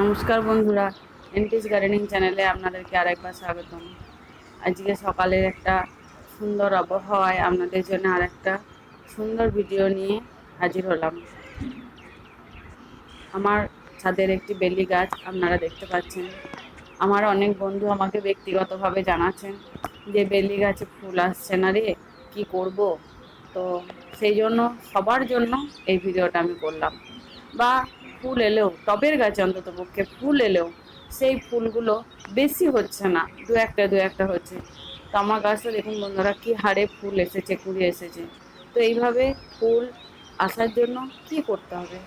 নমস্কার বন্ধুরা এনটিস গার্ডেনিং চ্যানেলে আপনাদেরকে আরেকবার স্বাগতম। আজকে সকালের একটা সুন্দর আবহাওয়ায় আপনাদের জন্য আরেকটা সুন্দর ভিডিও নিয়ে হাজির হলাম। আমার ছাদের একটি বেলি গাছ, আপনারা দেখতে পাচ্ছেন। আমার অনেক বন্ধু আমাকে ব্যক্তিগতভাবে জানাচ্ছেন যে, বেলি গাছে ফুল আসছে না রে, কী করব? তো সেই জন্য, সবার জন্য এই ভিডিওটা আমি করলাম। বা ফুল এলেও, টবের গাছে অন্তত পক্ষে ফুল এলেও সেই ফুলগুলো বেশি হচ্ছে না, দু একটা দু একটা হচ্ছে। তো আমার গাছটা দেখুন বন্ধুরা, কী হারে ফুল এসেছে, কুড়ি এসেছে। তো এইভাবে ফুল আসার জন্য কি করতে হবে?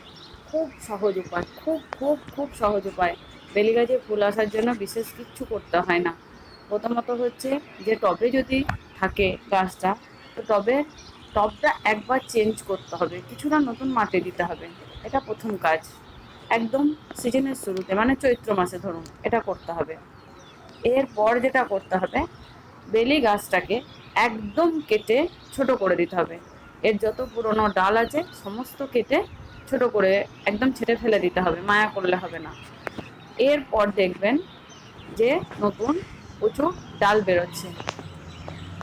খুব সহজ উপায়, খুব খুব খুব সহজ উপায়। বেলি গাছে ফুল আসার জন্য বিশেষ কিচ্ছু করতে হয় না। প্রথমত হচ্ছে যে টবে যদি থাকে গাছটা, তো টবে টবটা একবার চেঞ্জ করতে হবে। কিছুটা নতুন মাটি দিতে হবে। এটা প্রথম কাজ। একদম সিজনের শুরুতে মানে চৈত্র মাসে ধরুন, এটা করতে হবে। এরপর যেটা করতে হবে, বেলি গাছটাকে একদম কেটে ছোট করে দিতে হবে। এর যত পুরনো ডাল আছে, সমস্ত কেটে ছোট করে একদম ছেটে ফেলে দিতে হবে, মায়া করলে হবে না। এরপর দেখবেন যে নতুন প্রচুর ডাল বেরোচ্ছে।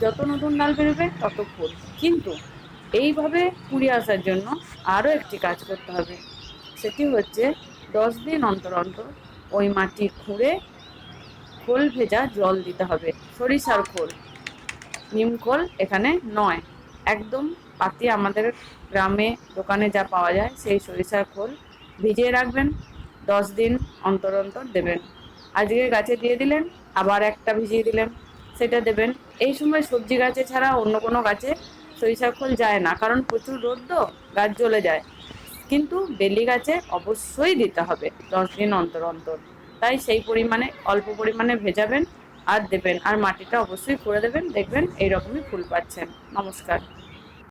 যত নতুন ডাল বেরোবে, তত ফুল। কিন্তু এইভাবে কুড়ি আসার জন্য আরও একটি কাজ করতে হবে। সেটি হচ্ছে দশ দিন অন্তর অন্তর ওই মাটি খুঁড়ে খোল ভেজা জল দিতে হবে। সরিষার খোল, নিম খোল এখানে নয়। একদম পাতি আমাদের গ্রামে দোকানে যা পাওয়া যায়, সেই সরিষার খোল ভিজিয়ে রাখবেন, দশ দিন অন্তর অন্তর দেবেন। আজকে গাছে দিয়ে দিলেন, আবার একটা ভিজিয়ে দিলেন। সেটা দেবেন। এই সময় সবজি গাছে ছাড়া অন্য কোনো গাছে সরিষা খোল যায় না, কারণ প্রচুর রোদ তো গাছ জ্বলে যায়। কিন্তু বেলি গাছে অবশ্যই দিতে হবে, দশ দিন অন্তর অন্তর। তাই সেই পরিমাণে, অল্প পরিমাণে ভেজাবেন আর দেবেন। আর মাটিটা অবশ্যই করে দেবেন, দেখবেন এইরকমই ফুল পাচ্ছেন। নমস্কার।